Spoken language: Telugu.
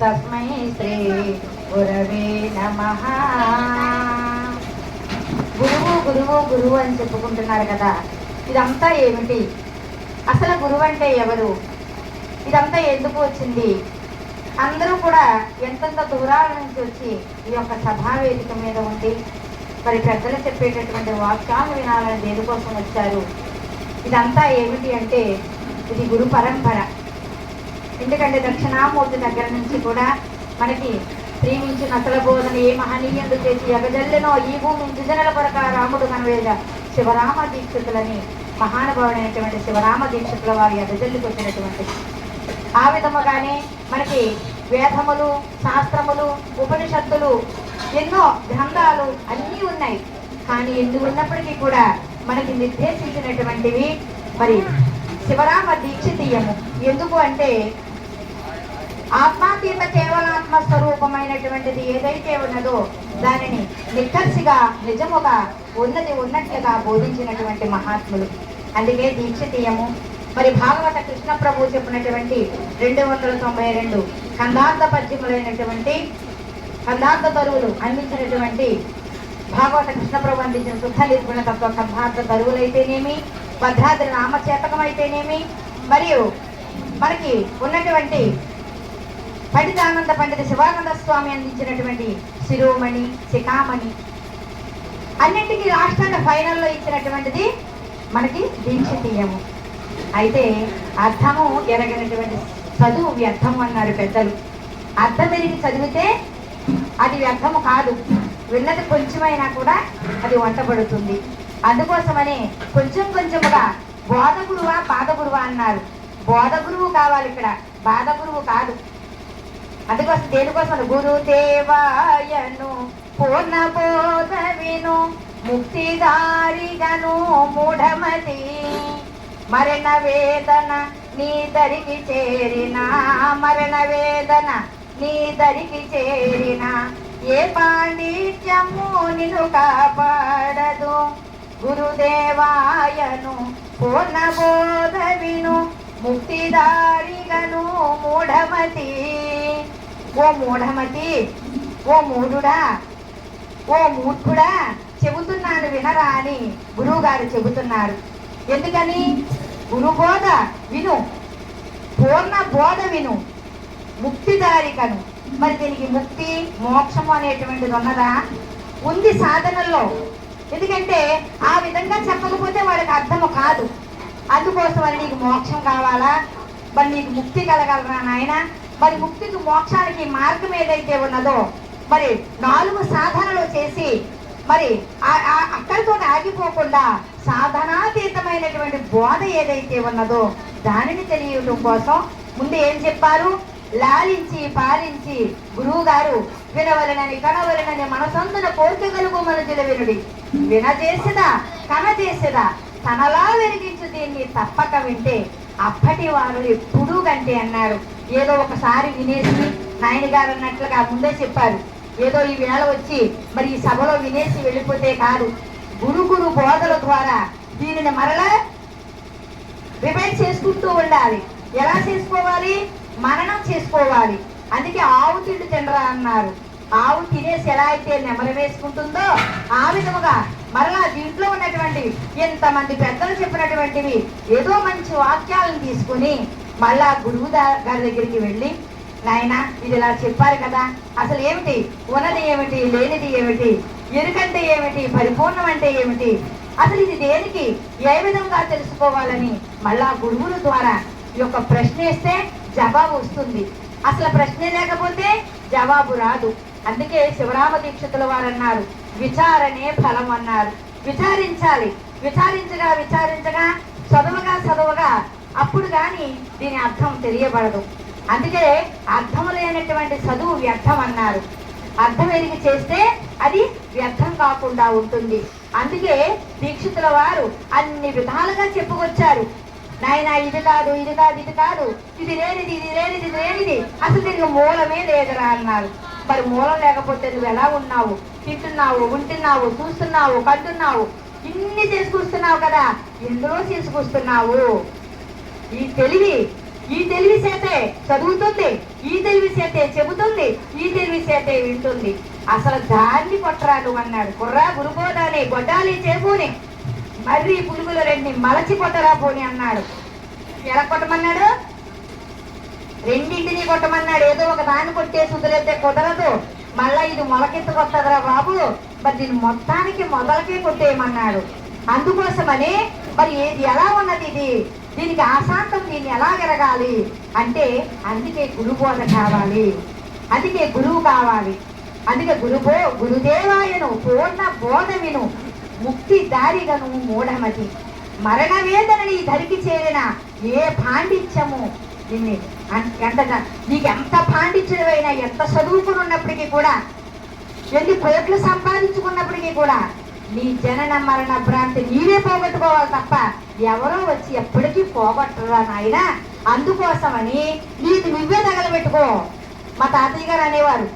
తస్మై శ్రీ గురవే నమ. గురువు గురువు గురువు అని చెప్పుకుంటున్నారు కదా. ఇదంతా ఏమిటి? అసలు గురువు అంటే ఎవరు? ఇదంతా ఎందుకు వచ్చింది? అందరూ కూడా ఎంతెంత దూరాల నుంచి వచ్చి ఈ యొక్క సభా వేదిక మీద ఉండి మరి పెద్దలు చెప్పేటటువంటి వాక్యాలు వినాలని దేనికోసం వచ్చారు? ఇదంతా ఏమిటి అంటే ఇది గురు పరంపర. ఎందుకంటే దక్షిణామూర్తి దగ్గర నుంచి కూడా మనకి ప్రేమించి నసల బోధన ఏ మహనీయుడు చేసి ఎగజల్లెనో ఈ భూమి జనల కొరక రాముడు కనవేద శివరామ దీక్షితులని మహానుభావుడైనటువంటి శివరామ దీక్షితుల వారి ఎగజల్లికి వచ్చినటువంటి ఆ విధముగానే మనకి వేదములు శాస్త్రములు ఉపనిషత్తులు ఎన్నో గ్రంథాలు అన్నీ ఉన్నాయి. కానీ ఎన్ని ఉన్నప్పటికీ కూడా మనకి నిర్దేశించినటువంటివి మరి శివరామ దీక్షితీయము. ఎందుకు అంటే ఆత్మాతీత కేవలాత్మ స్వరూపమైనటువంటిది ఏదైతే ఉన్నదో దానిని నిక్కర్సిగా నిజముగా ఉన్నది ఉన్నట్లుగా బోధించినటువంటి మహాత్ములు. అందుకే దీక్షతీయము. మరి భాగవత కృష్ణ ప్రభు చెప్పినటువంటి రెండు వందల తొంభై రెండు కందార్థ పద్యములైనటువంటి కందార్థ తరువులు అందించినటువంటి భాగవత కృష్ణ ప్రభు అందించిన శుద్ధ నిర్గుణ తత్వ కందార్థ తరువులైతేనేమి భద్రాద్రి నామచేతకం అయితేనేమి మరియు మనకి ఉన్నటువంటి పండితానంద పండిత శివానంద స్వామి అందించినటువంటి శిరోమణి శిఖామణి. అన్నింటికి రాష్ట్రాన్ని ఫైనల్లో ఇచ్చినటువంటిది మనకి దీక్షితీయము. అయితే అర్థము ఎరగనటువంటి చదువు వ్యర్థము అన్నారు పెద్దలు. అర్థం ఎరిగి చదివితే అది వ్యర్థము కాదు. విన్నది కొంచెమైనా కూడా అది వంటబడుతుంది. అందుకోసమని కొంచెం కొంచెముగా బోధ గురువా బాధ గురువా అన్నారు. బోధ గురువు కావాలి ఇక్కడ. బాధ గురువు కాదు. అందుకోసం దేనికోసం గురుదేవాయను పూర్ణ బోధ విను ముక్తిదారిగను మూఢమతి. మరణ వేదన నీ దరికి చేరిన మరణ వేదన నీ దరికి చేరిన. ఏ పాండిత్యము నిన్ను కాపాడదు. గురుదేవాయను పూర్ణ బోధ విను ముక్తిదారిగను మూఢమతి. ఓ మూఢమతి ఓ మూఢుడా ఓ మూర్ఖుడా చెబుతున్నాను వినరా అని గురువు గారు చెబుతున్నారు. ఎందుకని? గురు బోధ విను పూర్ణ బోధ విను ముక్తిదారికను. మరి దీనికి ముక్తి మోక్షము అనేటువంటిది ఉన్నదా? ఉంది సాధనల్లో. ఎందుకంటే ఆ విధంగా చెప్పకపోతే వాడికి అర్థము కాదు. అందుకోసం వాళ్ళు నీకు మోక్షం కావాలా? మరి నీకు ముక్తి కలగలరా నాయన? మరి ముక్తికి మోక్షానికి మార్గం ఏదైతే ఉన్నదో మరి నాలుగు సాధనలు చేసి మరి ఆ- ఆ- అక్కడితో ఆగిపోకుండా సాధనాతీతమైనటువంటి బోధ ఏదైతే ఉన్నదో దానిని తెలియటం కోసం ముందు ఏం చెప్పారు? లాలించి పాలించి గురువు గారు వినవలనని కనవలనని మనసందున కోర్చగలుగు మనుజుల వినుడి. వినజేసదా కనజేసదా తనలా వెలిగించు దీన్ని తప్పక వింటే అప్పటి వారు ఎప్పుడూ కంటే అన్నారు. ఏదో ఒకసారి వినేసి నాయన గారు అన్నట్లుగా ముందే చెప్పారు. ఏదో ఈ వేళ వచ్చి మరి ఈ సభలో వినేసి వెళ్ళిపోతే కాదు. గురుగురు బోధల ద్వారా దీనిని మరలా రిపైర్ చేసుకుంటూ ఉండాలి. ఎలా చేసుకోవాలి? మననం చేసుకోవాలి. అందుకే ఆవు తిండి తినరా అన్నారు. ఆవు తినేసి ఎలా అయితే నెమరు వేసుకుంటుందో ఆ విధముగా మరలా దీంట్లో ఉన్నటువంటి ఎంతమంది పెద్దలు చెప్పినటువంటివి ఏదో మంచి వాక్యాలను తీసుకుని మళ్ళా గురువు గారి దగ్గరికి వెళ్ళి నాయన ఇది ఇలా చెప్పారు కదా అసలు ఏమిటి? ఉన్నది ఏమిటి? లేనిది ఏమిటి? ఎరుకంటే ఏమిటి? పరిపూర్ణం అంటే ఏమిటి? అసలు ఇది దేనికి? ఏ విధంగా తెలుసుకోవాలని? మళ్ళా గురువుల ద్వారా ఈ యొక్క ప్రశ్న వేస్తే జవాబు వస్తుంది. అసలు ప్రశ్నే లేకపోతే జవాబు రాదు. అందుకే శివరామ దీక్షితుల వారు అన్నారు విచారణే ఫలం అన్నారు. విచారించాలి. విచారించగా విచారించగా చదువుగా చదువుగా అప్పుడు కానీ దీని అర్థం తెలియబడదు. అందుకే అర్థం లేనటువంటి చదువు వ్యర్థం అన్నారు. అర్థం ఎరిగి చేస్తే అది వ్యర్థం కాకుండా ఉంటుంది. అందుకే దీక్షితుల వారు అన్ని విధాలుగా చెప్పుకొచ్చారు. నాయన ఇది కాదు ఇది కాదు ఇది కాదు ఇది లేనిది ఇది లేనిది ఇది లేనిది. అసలు దీనికి మూలమే లేదురా అన్నారు. మరి మూలం లేకపోతే నువ్వు ఎలా ఉన్నావు? తింటున్నావు ఉంటున్నావు చూస్తున్నావు కంటున్నావు. ఇన్ని తీసుకొస్తున్నావు కదా ఎందులో తీసుకొస్తున్నావు ఈ తెలివి ఈ తెలివి చేతే చదువుతుంది ఈ తెలివి చేతే చెబుతుంది ఈ తెలివి చేతే వింటుంది. అసలు దాన్ని కొట్టరాదు అన్నాడు. కుర్రా గురుబోధాని గొడ్డాలి చేబూని. మర్రి పులుగుల రెండిని మలచి కొట్టరా పోని అన్నాడు. ఎలా కొట్టమన్నాడు? రెండింటిని కొట్టమన్నాడు. ఏదో ఒక దాన్ని కొట్టేసి వదిలేస్తే కుదరదు. మళ్ళా ఇది మొలకెత్తు కొట్టదురా బాబు. మరి దీని మొత్తానికి మొదలకే కొట్టేయమన్నాడు. అందుకోసమని మరి ఏది ఎలా ఉన్నది ఇది? దీనికి ఆశాంతం దీన్ని ఎలా ఎరగాలి? అంటే అందుకే గురుబోధ కావాలి. అందుకే గురువు కావాలి. అందుకే గురుబో గురుదేవాయను పూర్ణ బోధ విను. ముక్తి దారిగను మూఢమతి. మరణవేదనని ధరికి చేరిన ఏ పాండిత్యము? దీన్ని అన్- ఎంత నీకు ఎంత పాండిత్యుడైనా ఎంత చదువుకుని ఉన్నప్పటికీ కూడా ఎన్ని కోట్లు సంపాదించుకున్నప్పటికీ కూడా నీ జనన మరణ భ్రాంతి నీవే పోగొట్టుకోవాలి తప్ప ఎవరో వచ్చి ఎప్పటికీ పోగొట్టరా నాయన? అందుకోసమని నీకు నువ్వే తగలబెట్టుకో. మా తాతయ్య గారు అనేవారు